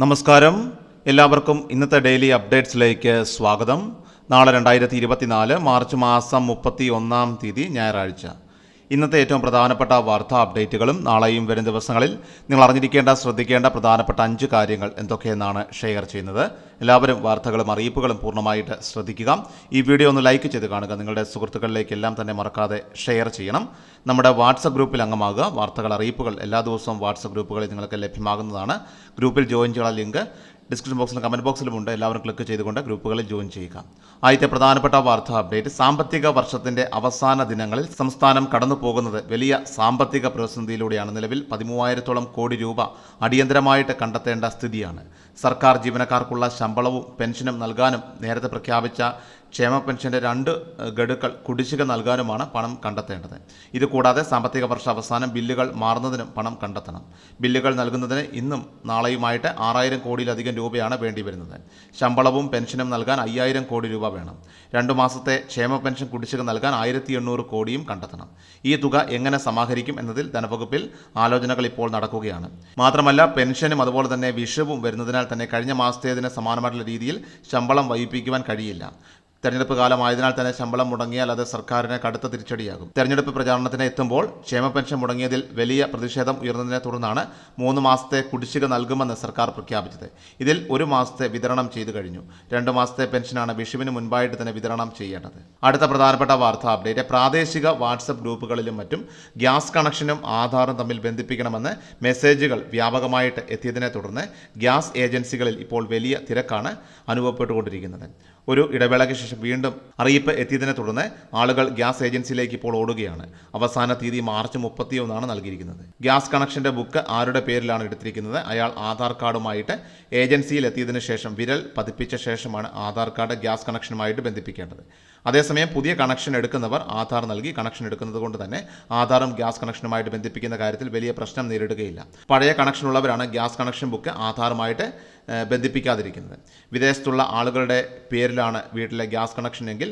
നമസ്കാരം. എല്ലാവർക്കും ഇന്നത്തെ ഡെയിലി അപ്ഡേറ്റ്സിലേക്ക് സ്വാഗതം. നാളെ രണ്ടായിരത്തി ഇരുപത്തിനാല് മാർച്ച് മാസം മുപ്പത്തി ഒന്നാം തീയതി ഞായറാഴ്ച. ഇന്നത്തെ ഏറ്റവും പ്രധാനപ്പെട്ട വാർത്താ അപ്ഡേറ്റുകളും നാളെയും വരും ദിവസങ്ങളിൽ നിങ്ങൾ അറിഞ്ഞിരിക്കേണ്ട ശ്രദ്ധിക്കേണ്ട പ്രധാനപ്പെട്ട അഞ്ച് കാര്യങ്ങൾ എന്തൊക്കെയെന്നാണ് ഷെയർ ചെയ്യുന്നത്. എല്ലാവരും വാർത്തകളും അറിയിപ്പുകളും പൂർണമായിട്ട് ശ്രദ്ധിക്കുക. ഈ വീഡിയോ ഒന്ന് ലൈക്ക് ചെയ്ത് കാണുക. നിങ്ങളുടെ സുഹൃത്തുക്കളിലേക്ക് എല്ലാം തന്നെ മറക്കാതെ ഷെയർ ചെയ്യണം. നമ്മുടെ വാട്സപ്പ് ഗ്രൂപ്പിൽ അംഗമാകുക. വാർത്തകൾ അറിയിപ്പുകൾ എല്ലാ ദിവസവും വാട്സപ്പ് ഗ്രൂപ്പുകളിൽ നിങ്ങൾക്ക് ലഭ്യമാകുന്നതാണ്. ഗ്രൂപ്പിൽ ജോയിൻ ചെയ്യാനുള്ള ലിങ്ക് ഡിസ്ക്രിപ്ഷൻ ബോക്സിലും കമന്റ് ബോക്സിലുമുണ്ട് എല്ലാവരും ക്ലിക്ക് ചെയ്തുകൊണ്ട് ഗ്രൂപ്പുകളിൽ ജോയിൻ ചെയ്യുക. ആദ്യത്തെ പ്രധാനപ്പെട്ട വാർത്താ അപ്ഡേറ്റ്. സാമ്പത്തിക വർഷത്തിന്റെ അവസാന ദിനങ്ങളിൽ സംസ്ഥാനം കടന്നു പോകുന്നത് വലിയ സാമ്പത്തിക പ്രതിസന്ധിയിലൂടെയാണ്. നിലവിൽ പതിമൂവായിരത്തോളം കോടി രൂപ അടിയന്തരമായിട്ട് കണ്ടെത്തേണ്ട സ്ഥിതിയാണ്. സർക്കാർ ജീവനക്കാർക്കുള്ള ശമ്പളവും പെൻഷനും നൽകാനും നേരത്തെ പ്രഖ്യാപിച്ച ക്ഷേമ പെൻഷന്റെ രണ്ട് ഗഡുക്കൾ കുടിശ്ശിക നൽകാനുമാണ് പണം കണ്ടെത്തേണ്ടത്. ഇതുകൂടാതെ സാമ്പത്തിക വർഷ അവസാനം ബില്ലുകൾ മാറുന്നതിനും പണം കണ്ടെത്തണം. ബില്ലുകൾ നൽകുന്നതിന് ഇന്നും നാളെയുമായിട്ട് ആറായിരം കോടിയിലധികം രൂപയാണ് വേണ്ടി വരുന്നത് ശമ്പളവും പെൻഷനും നൽകാൻ അയ്യായിരം കോടി രൂപ വേണം. രണ്ടു മാസത്തെ ക്ഷേമ പെൻഷൻ കുടിശ്ശിക നൽകാൻ ആയിരത്തി എണ്ണൂറ് കോടിയും കണ്ടെത്തണം. ഈ തുക എങ്ങനെ സമാഹരിക്കും എന്നതിൽ ധനവകുപ്പിൽ ആലോചനകൾ ഇപ്പോൾ നടക്കുകയാണ്. മാത്രമല്ല പെൻഷനും അതുപോലെ തന്നെ വിഷവും വരുന്നതിനാൽ തന്നെ കഴിഞ്ഞ മാസത്തേതിന് സമാനമായിട്ടുള്ള രീതിയിൽ ശമ്പളം വൈകിപ്പിക്കുവാൻ കഴിയില്ല. തെരഞ്ഞെടുപ്പ് കാലമായതിനാൽ തന്നെ ശമ്പളം മുടങ്ങിയാൽ അത് സർക്കാരിന് കടുത്ത തിരിച്ചടിയാകും. തെരഞ്ഞെടുപ്പ് പ്രചാരണത്തിന് എത്തുമ്പോൾ ക്ഷേമ പെൻഷൻ മുടങ്ങിയതിൽ വലിയ പ്രതിഷേധം ഉയർന്നതിനെ തുടർന്നാണ് മൂന്ന് മാസത്തെ കുടിശ്ശിക നൽകുമെന്ന് സർക്കാർ പ്രഖ്യാപിച്ചത്. ഇതിൽ ഒരു മാസത്തെ വിതരണം ചെയ്തു കഴിഞ്ഞു. രണ്ട് മാസത്തെ പെൻഷനാണ് വിഷുവിന് മുൻപായിട്ട് തന്നെ വിതരണം ചെയ്യേണ്ടത്. അടുത്ത പ്രധാനപ്പെട്ട വാർത്താ അപ്ഡേറ്റ്. പ്രാദേശിക വാട്സപ്പ് ഗ്രൂപ്പുകളിലും മറ്റും ഗ്യാസ് കണക്ഷനും ആധാറും തമ്മിൽ ബന്ധിപ്പിക്കണമെന്ന് മെസ്സേജുകൾ വ്യാപകമായിട്ട് എത്തിയതിനെ തുടർന്ന് ഗ്യാസ് ഏജൻസികളിൽ ഇപ്പോൾ വലിയ തിരക്കാണ് അനുഭവപ്പെട്ടുകൊണ്ടിരിക്കുന്നത്. ഒരു ഇടവേളയ്ക്ക് ശേഷം വീണ്ടും അറിയിപ്പ് എത്തിയതിനെ തുടർന്ന് ആളുകൾ ഗ്യാസ് ഏജൻസിയിലേക്ക് ഇപ്പോൾ ഓടുകയാണ്. അവസാന തീയതി മാർച്ച് മുപ്പത്തിയൊന്നാണ് നൽകിയിരിക്കുന്നത്. ഗ്യാസ് കണക്ഷന്റെ ബുക്ക് ആരുടെ പേരിലാണ് എടുത്തിരിക്കുന്നത്? അയാൾ ആധാർ കാർഡുമായിട്ട് ഏജൻസിയിൽ എത്തിയതിനു ശേഷം വിരൽ പതിപ്പിച്ച ശേഷമാണ് ആധാർ കാർഡ് ഗ്യാസ് കണക്ഷനുമായിട്ട് ബന്ധിപ്പിക്കേണ്ടത്. അതേസമയം പുതിയ കണക്ഷൻ എടുക്കുന്നവർ ആധാർ നൽകി കണക്ഷൻ എടുക്കുന്നത് കൊണ്ട് തന്നെ ആധാറും ഗ്യാസ് കണക്ഷനുമായിട്ട് ബന്ധിപ്പിക്കുന്ന കാര്യത്തിൽ വലിയ പ്രശ്നം നേരിടുകയില്ല. പഴയ കണക്ഷനുള്ളവരാണ് ഗ്യാസ് കണക്ഷൻ ബുക്ക് ആധാറുമായിട്ട് ബന്ധിപ്പിക്കാതിരിക്കുന്നത്. വിദേശത്തുള്ള ആളുകളുടെ പേരിലാണ് വീട്ടിലെ ഗ്യാസ് കണക്ഷൻ എങ്കിൽ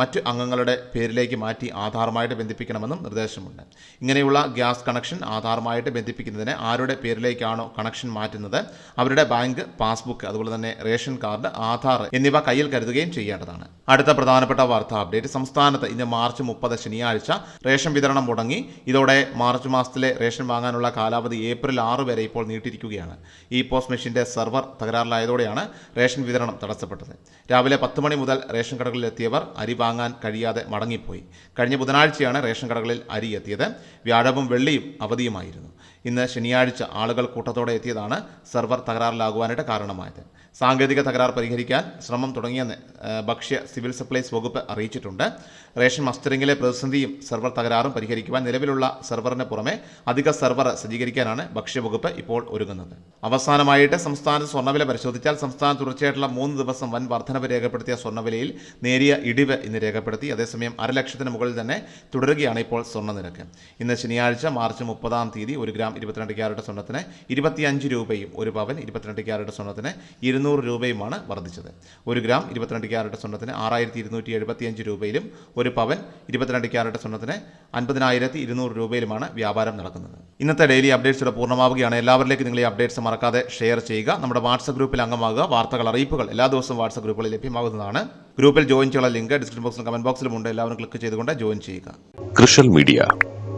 മറ്റ് അംഗങ്ങളുടെ പേരിലേക്ക് മാറ്റി ആധാറുമായിട്ട് ബന്ധിപ്പിക്കണമെന്നും നിർദ്ദേശമുണ്ട്. ഇങ്ങനെയുള്ള ഗ്യാസ് കണക്ഷൻ ആധാറുമായിട്ട് ബന്ധിപ്പിക്കുന്നതിന് ആരുടെ പേരിലേക്കാണോ കണക്ഷൻ മാറ്റുന്നത് അവരുടെ ബാങ്ക് പാസ്ബുക്ക് അതുപോലെ തന്നെ റേഷൻ കാർഡ് ആധാർ എന്നിവ കയ്യിൽ കരുതുകയും ചെയ്യേണ്ടതാണ്. അടുത്ത പ്രധാനപ്പെട്ട വാർത്താ അപ്ഡേറ്റ്. സംസ്ഥാനത്ത് ഇന്ന് മാർച്ച് മുപ്പത് ശനിയാഴ്ച റേഷൻ വിതരണം മുടങ്ങി. ഇതോടെ മാർച്ച് മാസത്തിലെ റേഷൻ വാങ്ങാനുള്ള കാലാവധി ഏപ്രിൽ ആറ് വരെ ഇപ്പോൾ നീട്ടിയിരിക്കുകയാണ്. ഈ പോസ്റ്റ് മെഷീന്റെ സെർവർ തകരാറിലായതോടെയാണ് റേഷൻ വിതരണം തടസ്സപ്പെട്ടത്. രാവിലെ പത്ത് മണി മുതൽ റേഷൻ കടകളിലെത്തിയവർ അരി വാങ്ങാൻ കഴിയാതെ മടങ്ങിപ്പോയി. കഴിഞ്ഞ ബുധനാഴ്ചയാണ് റേഷൻ കടകളിൽ അരി എത്തിയത്. വ്യാഴവും വെള്ളിയും അവധിയുമായിരുന്നു. ഇന്ന് ശനിയാഴ്ച ആളുകൾ കൂട്ടത്തോടെ എത്തിയതാണ് സെർവർ തകരാറിലാകുവാനായിട്ട് കാരണമായത്. സാങ്കേതിക തകരാർ പരിഹരിക്കാൻ ശ്രമം തുടങ്ങിയെന്ന് ഭക്ഷ്യ സിവിൽ സപ്ലൈസ് വകുപ്പ് അറിയിച്ചിട്ടുണ്ട്. റേഷൻ മസ്റ്ററിംഗിലെ പ്രതിസന്ധിയും സെർവർ തകരാറും പരിഹരിക്കുവാൻ നിലവിലുള്ള സെർവറിന് പുറമെ അധിക സെർവർ സജ്ജീകരിക്കാനാണ് ഭക്ഷ്യവകുപ്പ് ഇപ്പോൾ ഒരുങ്ങുന്നത്. അവസാനമായിട്ട് സംസ്ഥാനത്ത് സ്വർണവില പരിശോധിച്ചാൽ സംസ്ഥാനത്ത് തുടർച്ചയായിട്ടുള്ള മൂന്ന് ദിവസം വൻ വർധനവ് രേഖപ്പെടുത്തിയ സ്വർണവിലയിൽ നേരിയ ഇടിവ് ഇന്ന് രേഖപ്പെടുത്തി. അതേസമയം അരലക്ഷത്തിന് മുകളിൽ തന്നെ തുടരുകയാണ് ഇപ്പോൾ സ്വർണനിരക്ക് ഇന്ന് ശനിയാഴ്ച മാർച്ച് മുപ്പതാം തീയതി ഒരു ഗ്രാം ഇരുപത്തിരണ്ട് ക്യാരറ്റ് സ്വർണത്തിന് ഇരുപത്തിയഞ്ച് രൂപയും ഒരു പവൻ ഇരുപത്തിരണ്ട് ക്യാരറ്റ് സ്വർണത്തിന് ഇരുന്നൂറ് രൂപയുമാണ് വർദ്ധിച്ചത്. ഒരു ഗ്രാം ഇരുപത്തിരണ്ട് ക്യാരറ്റ് സ്വർണത്തിന് ആറായിരത്തി ഇരുന്നൂറ്റി എഴുപത്തിയഞ്ച് രൂപയിലും ഒരു പവൻ ഇരുപത്തിരണ്ട് ക്യാരറ്റ് സ്വർണത്തിന് അൻപതിനായിരത്തി ഇരുന്നൂറ് രൂപയിലുമാണ് വ്യാപാരം നടക്കുന്നത്. ഇന്നത്തെ ഡെയിലി അപ്ഡേറ്റ്സ് പൂർണമാവുകയാണ്. എല്ലാവരിലേക്കും നിങ്ങൾ ഈ അപ്ഡേറ്റ്സ് മറക്കാതെ ഷെയർ ചെയ്യുക. നമ്മുടെ വാട്സപ്പ് ഗ്രൂപ്പിൽ അംഗമാകുക. വാർത്തകൾ അറിയിപ്പുകൾ എല്ലാ ദിവസവും വാട്സപ്പ് ഗ്രൂപ്പുകളിൽ ലഭ്യമാകുന്നതാണ്. ഗ്രൂപ്പിൽ ജോയിൻ ചെയ്യാനുള്ള ലിങ്ക് ഡിസ്ക്രിപ്ഷൻ ബോക്സിലും കമന്റ് ബോക്സിലും ഉണ്ട്. എല്ലാവരും ക്ലിക്ക് ചെയ്തുകൊണ്ട് ജോയിൻ ചെയ്യുക. കൃഷൽ മീഡിയ